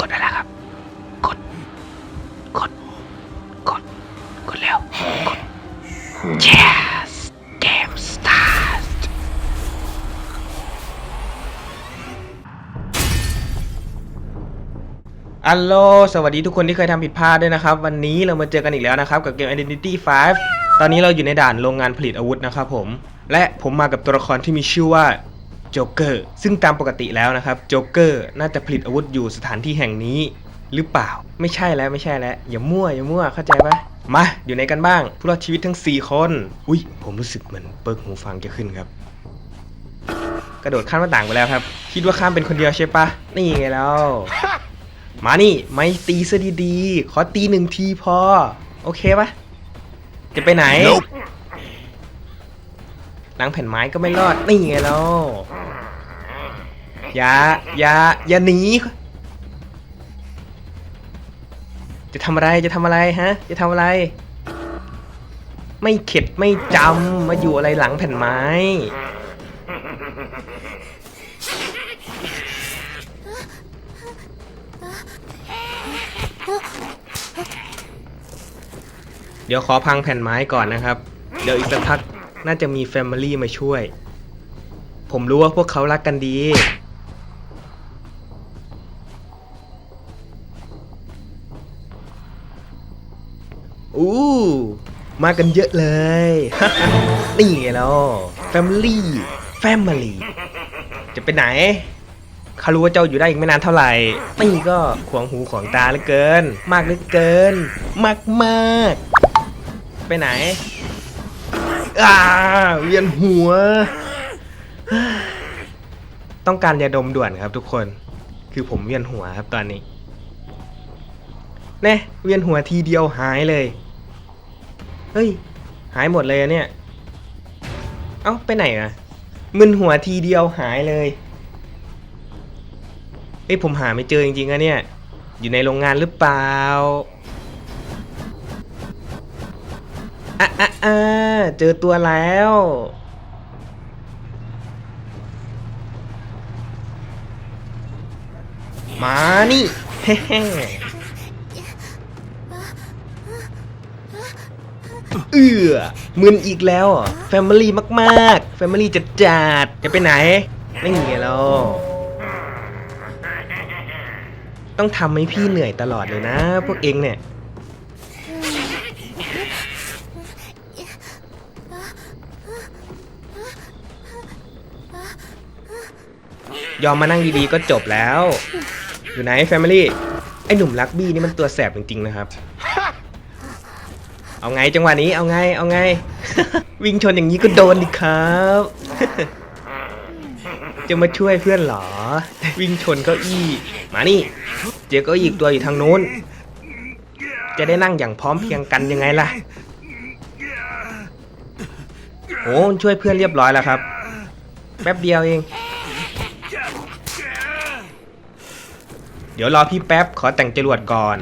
กดอะไรครับ กด กด กด กดแล้วกด yes game start อัลโลสวัสดีทุกคนที่เคยทำผิดพลาดด้วยนะครับ วันนี้เรามาเจอกันอีกแล้วนะครับ กับเกม Identity 5 ตอนนี้เราอยู่ในด่านโรงงานผลิตอาวุธนะครับผม และผมมากับตัวละครที่มีชื่อว่าโจ๊กเกอร์ซึ่งตามปกติแล้วนะครับโจ๊กเกอร์น่าจะผลิตอาวุธอยู่สถานที่แห่งนี้หรือเปล่า ไม่ใช่แล้วไม่ใช่แล้ว อย่ามั่วอย่ามั่วเข้าใจปะมาอยู่ในกันบ้าง ผู้รอดชีวิตทั้ง 4 คน อุ้ยผมรู้สึกเหมือนเปิกหูฟังจะขึ้นครับ กระโดดข้ามหน้าต่างไปแล้วครับ คิดว่าข้ามเป็นคนเดียวใช่ปะนี่ไงแล้วมานี่ไม่ตีซะดีๆขอตีหนึ่งทีพอ โอเคปะ จะไปไหนล้างแผ่นไม้ก็ไม่รอด นี่ไงแล้วอย่าอย่าอย่าหนี จะทำอะไร จะทำอะไรฮะ จะทำอะไร ไม่เข็ดไม่จำมาอยู่อะไรหลังแผ่นไม้ เดี๋ยวขอพังแผ่นไม้ก่อนนะครับ เดี๋ยวอีกสักพักน่าจะมีแฟมิลี่มาช่วย ผมรู้ว่าพวกเขารักกันดี อู้ มากันเยอะเลย นี่ไงแล้ว Family Family จะไปไหนเขารู้ว่าเจ้าอยู่ได้อีกไม่นานเท่าไหร่นี่ก็ขวงหูขวงตาเหลือเกิน มากเหลือเกิน มากมาก ไปไหนอ่าเวียนหัว ต้องการยาดมด่วนครับทุกคน คือผมเวียนหัวครับตอนนี้แน่เวียนหัวทีเดียวหายเลย เฮ้ย หายหมดเลยอะเนี่ย เอ้าไปไหนอะมึนหัวทีเดียวหายเลยเอ้ยผมหาไม่เจอจริงๆอะเนี่ย อยู่ในโรงงานหรือเปล่า อะอะอะเจอตัวแล้ว มานี่เฮ้เอือมึนอีกแล้วแฟมิลี่มากๆแฟมิลี่จัดจัดจะไปไหน ไม่มีแล้วต้องทำให้พี่เหนื่อยตลอดเลยนะ พวกเองเนี่ย ยอมมานั่งดีๆก็จบแล้ว อยู่ไหนแฟมิลี่ไอ้หนุ่มลักบี้นี่มันตัวแสบจริงๆนะครับ เอาไงจังหวะนี้เอาไงเอาไง วิ่งชนอย่างนี้ก็โดนดิครับ จะมาช่วยเพื่อนเหรอ วิ่งชนเก้าอี้ มานี่ เจอเก้าอี้ตัวอยู่ทางนู้น จะได้นั่งอย่างพร้อมเพรียงกันยังไงล่ะโอ้ช่วยเพื่อนเรียบร้อยแล้วครับ แป๊บเดียวเอง เดี๋ยวรอพี่แป๊บขอแต่งจรวดก่อน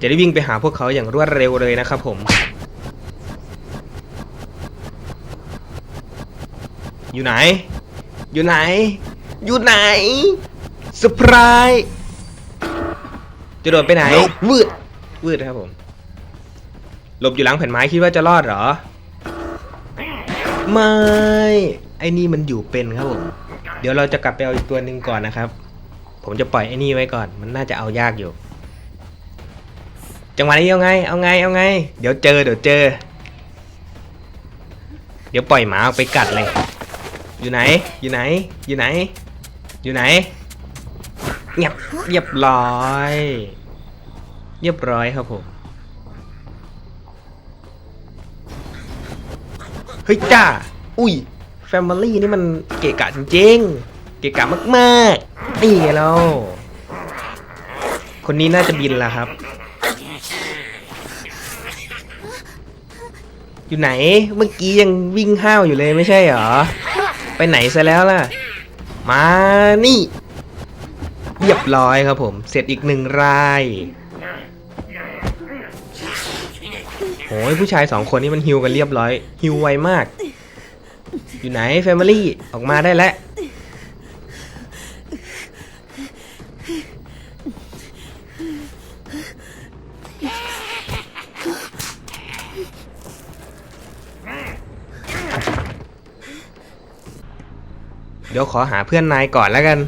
จะได้วิ่งไปหาพวกเขาอย่างรวดเร็วเลยนะครับผมอยู่ไหน อยู่ไหน อยู่ไหนเซอร์ไพรส์จะโดดไปไหน วืด วืดครับผม หลบอยู่หลังแผ่นไม้คิดว่าจะรอดเหรอ ไม่ ไอ้นี่มันอยู่เป็นครับผม เดี๋ยวเราจะกลับไปเอาอีกตัวหนึ่งก่อนนะครับ ผมจะปล่อยไอ้นี่ไว้ก่อน มันน่าจะเอายากอยู่ จังหวะนี้เอาไง เอาไง เอาไง เดี๋ยวเจอ เดี๋ยวเจอ เดี๋ยวปล่อยหมาออกไปกัดเลย อยู่ไหน อยู่ไหน อยู่ไหน อยู่ไหน เงียบเรียบร้อย เรียบร้อยครับผม เฮ้ยจ้า อุ้ยแฟมิลี่นี่มันเกะกะจริงๆ เกะกะมากๆ นี่ไงเราคนนี้น่าจะบินแล้วครับ อยู่ไหนเมื่อกี้ยังวิ่งห้าวอยู่เลยไม่ใช่เหรอ ไปไหนซะแล้วล่ะ มานี่เรียบร้อยครับผม เสร็จอีกหนึ่งรายโอ้ยผู้ชายสองคนนี้มันฮิวกันเรียบร้อยฮิวไวมาก อยู่ไหนแฟมิลี่ออกมาได้แล้ว เดี๋ยวขอหาเพื่อนนายก่อนแล้วกัน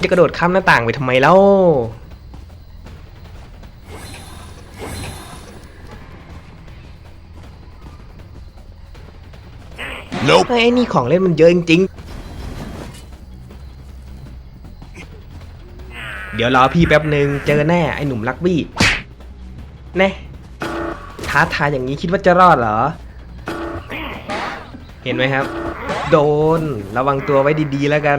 จะกระโดดข้ามหน้าต่างไปทำไมเล่า Nope. เฮ้ยไอ้นี่ของเล่นมันเยอะจริงๆ เดี๋ยวรอพี่แป๊บหนึ่งเจอแน่ไอ้หนุ่มลักบี้ แน่ท้าทายอย่างนี้คิดว่าจะรอดเหรอ เห็นไหมครับ โดนระวังตัวไว้ดีๆแล้วกัน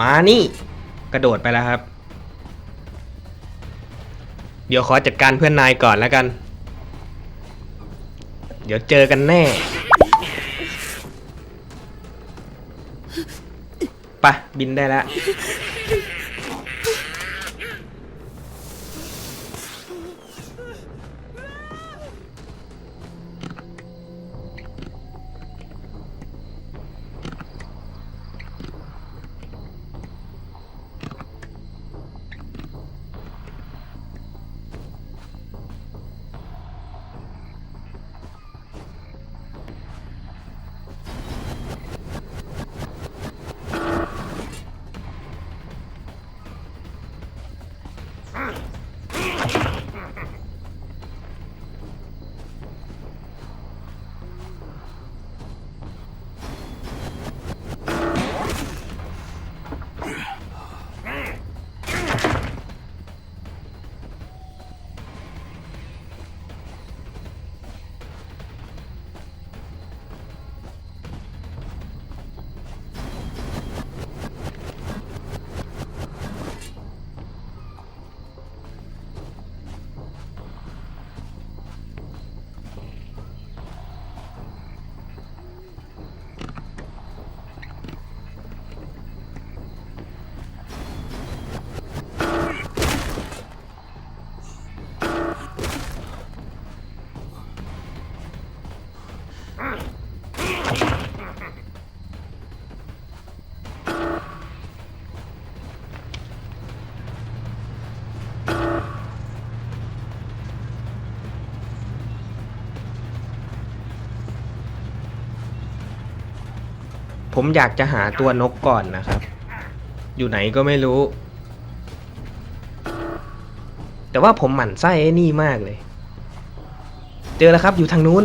มานี่ กระโดดไปแล้วครับ เดี๋ยวขอจัดการเพื่อนนายก่อนแล้วกัน เดี๋ยวเจอกันแน่ ไปะบินได้แล้ว ผมอยากจะหาตัวนกก่อนนะครับ อยู่ไหนก็ไม่รู้ แต่ว่าผมหมั่นไส้ไอ้นี่มากเลย เจอแล้วครับอยู่ทางนู้น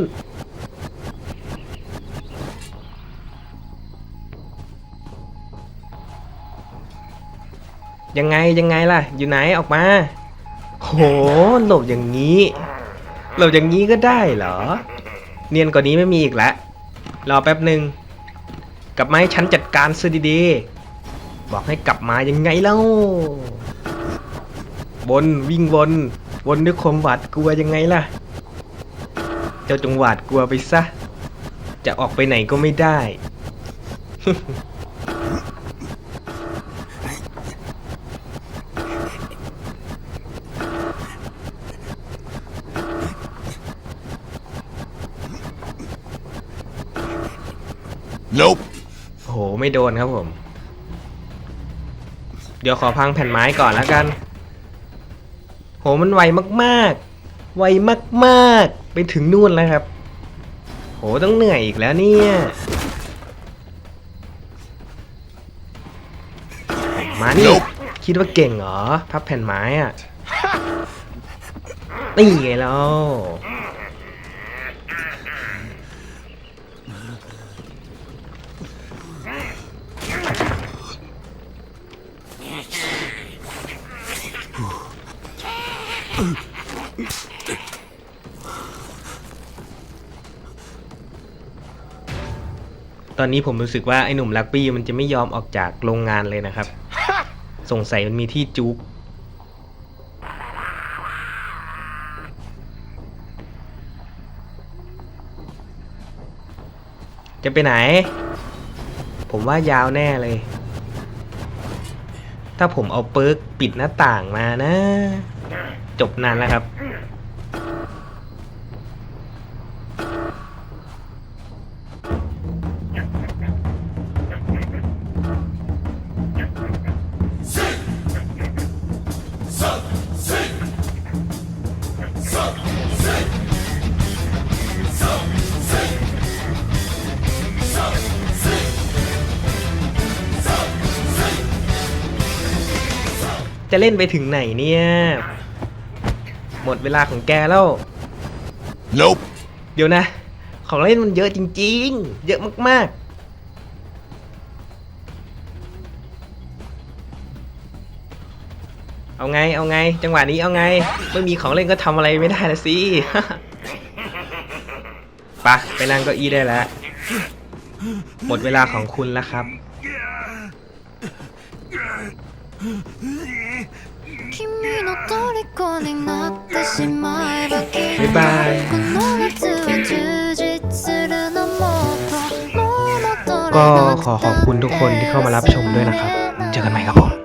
ยังไงยังไงล่ะ อยู่ไหนออกมา โหหลบอย่างนี้ หลบอย่างนี้ก็ได้เหรอ เนียนกว่านี้ไม่มีอีกแล้วรอแป๊บหนึ่ง กลับมาให้ฉันจัดการซะดีๆ บอกให้กลับมายังไงเล่าวนวิ่งวนวนด้วยความหวาดกลัวยังไงล่ะ เจ้าจงหวาดกลัวไปซะ จะออกไปไหนก็ไม่ได้ Nope. โอ้โหไม่โดนครับผม เดี๋ยวขอพังแผ่นไม้ก่อนแล้วกัน โหมันไวมากๆ ไวมากๆ ไปถึงนู่นแล้วครับ โหต้องเหนื่อยอีกแล้วเนี่ยมานี่ Nope คิดว่าเก่งเหรอ พับแผ่นไม้อะนี่ไงแล้ว ตอนนี้ผมรู้สึกว่าไอ้หนุ่มลักบี้มันจะไม่ยอมออกจากโรงงานเลยนะครับ สงสัยมันมีที่จุกจะไปไหน ผมว่ายาวแน่เลย ถ้าผมเอาเปิร์กปิดหน้าต่างมานะ จบนานแล้วครับ จะเล่นไปถึงไหนเนี่ย หมดเวลาของแกแล้ว Nope. เดี๋ยวนะ ของเล่นมันเยอะจริงๆ เยอะมากๆ เอาไง เอาไง จังหวะนี้เอาไง ไม่มีของเล่นก็ทำอะไรไม่ได้ละสิไปะไปนั่งเก้าอี้ได้แล้ว หมดเวลาของคุณแล้วครับ บ๊ายบายก็ขอขอบคุณทุกคนที่เข้ามารับชมด้วยนะครับ เจอกันใหม่ครับผม